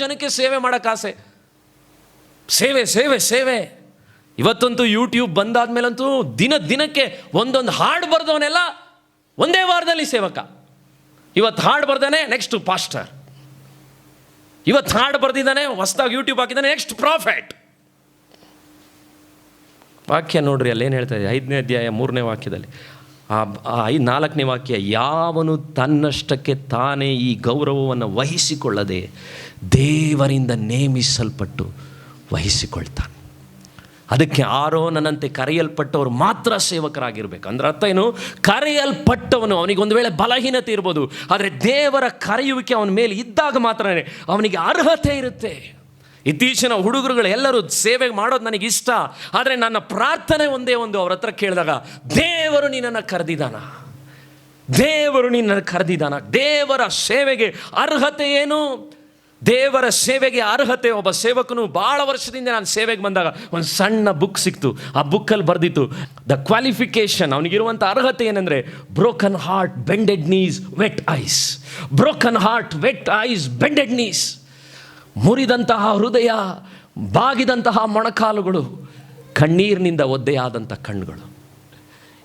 ಜನಕ್ಕೆ ಸೇವೆ ಮಾಡೋಕ್ಕೆ ಆಸೆ. ಸೇವೆ ಸೇವೆ ಸೇವೆ. ಇವತ್ತಂತೂ ಯೂಟ್ಯೂಬ್ ಬಂದಾದ್ಮೇಲಂತೂ ದಿನ ದಿನಕ್ಕೆ ಒಂದೊಂದು ಹಾಡು ಬರೆದವನೆಲ್ಲ ಒಂದೇ ವಾರದಲ್ಲಿ ಸೇವಕ. ಇವತ್ತು ಹಾಡು ಬರ್ದಾನೆ ನೆಕ್ಸ್ಟ್ ಪಾಸ್ಟರ್ ಇವತ್ತು ಹಾಡು ಬರೆದಿದ್ದಾನೆ, ಹೊಸದಾಗಿ ಯೂಟ್ಯೂಬ್ ಹಾಕಿದ್ದಾನೆ ನೆಕ್ಸ್ಟ್ ಪ್ರಾಫಿಟ್ ವಾಕ್ಯ ನೋಡ್ರಿ, ಅಲ್ಲೇನು ಹೇಳ್ತಾ ಇದೆ ಐದನೇ ಅಧ್ಯಾಯ ಮೂರನೇ ವಾಕ್ಯದಲ್ಲಿ. ಆ ಐ ನಾಲ್ಕನೇ ವಾಕ್ಯ, ಯಾವನು ತನ್ನಷ್ಟಕ್ಕೆ ತಾನೇ ಈ ಗೌರವವನ್ನು ವಹಿಸಿಕೊಳ್ಳದೆ ದೇವರಿಂದ ನೇಮಿಸಲ್ಪಟ್ಟು ವಹಿಸಿಕೊಳ್ತಾನೆ. ಅದಕ್ಕೆ ಆರೋನನಂತೆ ಕರೆಯಲ್ಪಟ್ಟವರು ಮಾತ್ರ ಸೇವಕರಾಗಿರ್ಬೇಕು. ಅಂದ್ರೆ ಅರ್ಥ ಏನು? ಕರೆಯಲ್ಪಟ್ಟವನು, ಅವನಿಗೆ ಒಂದು ವೇಳೆ ಬಲಹೀನತೆ ಇರ್ಬೋದು, ಆದರೆ ದೇವರ ಕರೆಯುವಿಕೆ ಅವನ ಮೇಲೆ ಇದ್ದಾಗ ಮಾತ್ರ ಅವನಿಗೆ ಅರ್ಹತೆ ಇರುತ್ತೆ. ಇತ್ತೀಚಿನ ಹುಡುಗರುಗಳು ಎಲ್ಲರೂ ಸೇವೆ ಮಾಡೋದು ನನಗೆ ಇಷ್ಟ. ಆದರೆ ನನ್ನ ಪ್ರಾರ್ಥನೆ ಒಂದೇ ಒಂದು ಅವ್ರ ಹತ್ರ ಕೇಳಿದಾಗ, ದೇವರು ನಿನ್ನನ್ನು ಕರೆದಿದ್ದಾನ. ದೇವರು ನಿನ್ನನ್ನು ಕರೆದಿದ್ದಾನ. ದೇವರ ಸೇವೆಗೆ ಅರ್ಹತೆ ಏನು? ದೇವರ ಸೇವೆಗೆ ಅರ್ಹತೆ ಒಬ್ಬ ಸೇವಕನು ಭಾಳ ವರ್ಷದಿಂದ ನಾನು ಸೇವೆಗೆ ಬಂದಾಗ ಒಂದು ಸಣ್ಣ ಬುಕ್ ಸಿಕ್ತು. ಆ ಬುಕ್ಕಲ್ಲಿ ಬರೆದಿತ್ತು ದ ಕ್ವಾಲಿಫಿಕೇಶನ್ ಅವನಿಗಿರುವಂಥ ಅರ್ಹತೆ ಏನಂದರೆ broken heart bended knees wet eyes broken heart wet eyes bended knees ಮುರಿದಂತಹ ಹೃದಯ, ಬಾಗಿದಂತಹ ಮೊಣಕಾಲುಗಳು, ಕಣ್ಣೀರಿನಿಂದ ಒದ್ದೆಯಾದಂಥ ಕಣ್ಣುಗಳು.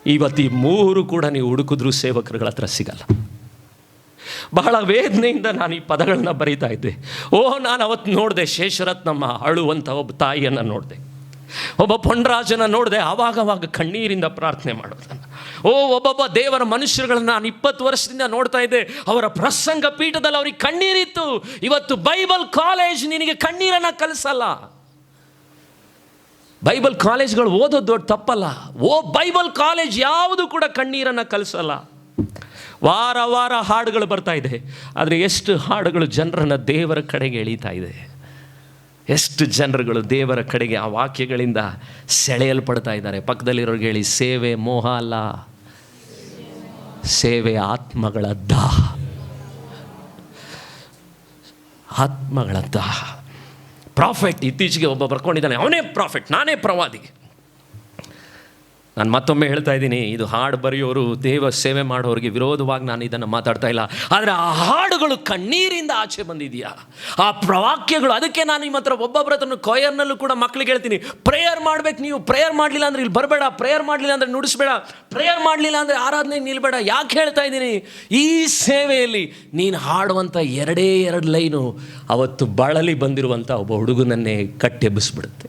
ಇವತ್ತು ಈ ಮೂರು ಕೂಡ ನೀವು ಹುಡುಕಿದ್ರೂ ಸೇವಕರುಗಳ ಹತ್ರ ಸಿಗಲ್ಲ. ಬಹಳ ವೇದನೆಯಿಂದ ನಾನು ಈ ಪದಗಳನ್ನ ಬರೀತಾ ಇದ್ದೆ. ಓ ನಾನು ಅವತ್ತು ನೋಡಿದೆ, ಶೇಷರತ್ನಮ್ಮ ಅಳುವಂಥ ಒಬ್ಬ ತಾಯಿಯನ್ನು ನೋಡಿದೆ. ಒಬ್ಬ ಪೊಂಡರಾಜನ ನೋಡಿದೆ, ಆವಾಗವಾಗ ಕಣ್ಣೀರಿಂದ ಪ್ರಾರ್ಥನೆ ಮಾಡೋದನ್ನು ಓ, ಒಬ್ಬೊಬ್ಬ ದೇವರ ಮನುಷ್ಯರುಗಳನ್ನು ನಾನು ಇಪ್ಪತ್ತು ವರ್ಷದಿಂದ ನೋಡ್ತಾ ಇದ್ದೆ. ಅವರ ಪ್ರಸಂಗ ಪೀಠದಲ್ಲಿ ಅವ್ರಿಗೆ ಕಣ್ಣೀರಿತ್ತು. ಇವತ್ತು ಬೈಬಲ್ ಕಾಲೇಜ್ ನಿನಗೆ ಕಣ್ಣೀರನ್ನು ಕಲಿಸಲ್ಲ. ಬೈಬಲ್ ಕಾಲೇಜ್ಗಳು ಓದೋದು ದೊಡ್ಡ ತಪ್ಪಲ್ಲ. ಓ, ಬೈಬಲ್ ಕಾಲೇಜ್ ಯಾವುದು ಕೂಡ ಕಣ್ಣೀರನ್ನು ಕಲಿಸಲ್ಲ. ವಾರ ವಾರ ಹಾಡುಗಳು ಬರ್ತಾ ಇದೆ. ಆದರೆ ಎಷ್ಟು ಹಾಡುಗಳು ಜನರನ್ನು ದೇವರ ಕಡೆಗೆ ಎಳೀತಾ ಇದೆ. ಎಷ್ಟು ಜನರುಗಳು ದೇವರ ಕಡೆಗೆ ಆ ವಾಕ್ಯಗಳಿಂದ ಸೆಳೆಯಲ್ಪಡ್ತಾ ಇದ್ದಾರೆ. ಪಕ್ಕದಲ್ಲಿರೋರಿಗೆ ಹೇಳಿ, ಸೇವೆ ಮೋಹ ಅಲ್ಲ, ಸೇವೆ ಆತ್ಮಗಳ ದಾಹ. ಆತ್ಮಗಳ ದಾಹ. ಪ್ರಾಫಿಟ್ ಇತ್ತೀಚೆಗೆ ಒಬ್ಬ ಬರ್ಕೊಂಡಿದ್ದಾನೆ, ಅವನೇ ಪ್ರಾಫಿಟ್, ನಾನೇ ಪ್ರವಾದಿ. ನಾನು ಮತ್ತೊಮ್ಮೆ ಹೇಳ್ತಾ ಇದ್ದೀನಿ, ಇದು ಹಾಡು ಬರೆಯೋರು ದೇವ ಸೇವೆ ಮಾಡೋರಿಗೆ ವಿರೋಧವಾಗಿ ನಾನು ಇದನ್ನು ಮಾತಾಡ್ತಾ ಇಲ್ಲ. ಆದರೆ ಆ ಹಾಡುಗಳು ಕಣ್ಣೀರಿಂದ ಆಚೆ ಬಂದಿದೆಯಾ? ಆ ಪ್ರವಾಕ್ಯಗಳು, ಅದಕ್ಕೆ ನಾನು ನಿಮ್ಮ ಹತ್ರ ಒಬ್ಬೊಬ್ಬರ ಹತ್ರ ಕೊಯರ್ನಲ್ಲೂ ಕೂಡ ಮಕ್ಳಿಗೆ ಹೇಳ್ತೀನಿ ಪ್ರೇಯರ್ ಮಾಡ್ಬೇಕು ನೀವು ಪ್ರೇಯರ್ ಮಾಡಲಿಲ್ಲ ಅಂದರೆ ಇಲ್ಲಿ ಬರಬೇಡ ಪ್ರೇಯರ್ ಮಾಡಲಿಲ್ಲ ಅಂದರೆ ನುಡಿಸ್ಬೇಡ ಪ್ರೇಯರ್ ಮಾಡಲಿಲ್ಲ ಅಂದರೆ ಆರಾಧನೆ ನಿಲ್ಬೇಡ. ಯಾಕೆ ಹೇಳ್ತಾ ಇದ್ದೀನಿ? ಈ ಸೇವೆಯಲ್ಲಿ ನೀನು ಹಾಡುವಂಥ ಎರಡೇ ಎರಡು ಲೈನು ಅವತ್ತು ಬಳಲಿ ಬಂದಿರುವಂಥ ಒಬ್ಬ ಹುಡುಗನನ್ನೇ ಕಟ್ಟೆಬ್ಬಿಸ್ಬಿಡುತ್ತೆ.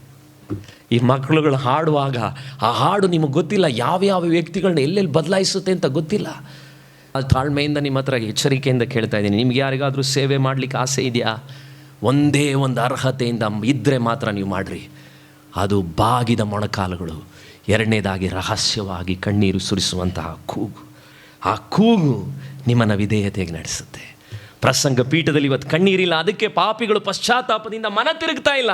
ಈ ಮಕ್ಕಳುಗಳು ಹಾಡುವಾಗ, ಆ ಹಾಡು ನಿಮಗೆ ಗೊತ್ತಿಲ್ಲ ಯಾವ್ಯಾವ ವ್ಯಕ್ತಿಗಳನ್ನ ಎಲ್ಲೆಲ್ಲಿ ಬದಲಾಯಿಸುತ್ತೆ ಅಂತ ಗೊತ್ತಿಲ್ಲ. ಅದು ತಾಳ್ಮೆಯಿಂದ ನಿಮ್ಮ ಹತ್ರ ಎಚ್ಚರಿಕೆಯಿಂದ ಕೇಳ್ತಾ ಇದ್ದೀನಿ. ನಿಮ್ಗೆ ಯಾರಿಗಾದರೂ ಸೇವೆ ಮಾಡಲಿಕ್ಕೆ ಆಸೆ ಇದೆಯಾ? ಒಂದೇ ಒಂದು ಅರ್ಹತೆಯಿಂದ ಇದ್ದರೆ ಮಾತ್ರ ನೀವು ಮಾಡಿರಿ. ಅದು ಬಾಗಿದ ಮೊಣಕಾಲುಗಳು, ಎರಡನೇದಾಗಿ ರಹಸ್ಯವಾಗಿ ಕಣ್ಣೀರು ಸುರಿಸುವಂತಹ ಕೂಗು. ಆ ಕೂಗು ನಿಮ್ಮನ್ನು ವಿಧೇಯತೆಗೆ ನಡೆಸುತ್ತೆ. ಪ್ರಸಂಗ ಪೀಠದಲ್ಲಿ ಇವತ್ತು ಕಣ್ಣೀರಿಲ್ಲ, ಅದಕ್ಕೆ ಪಾಪಿಗಳು ಪಶ್ಚಾತ್ತಾಪದಿಂದ ಮನ ತಿರುಗ್ತಾ ಇಲ್ಲ.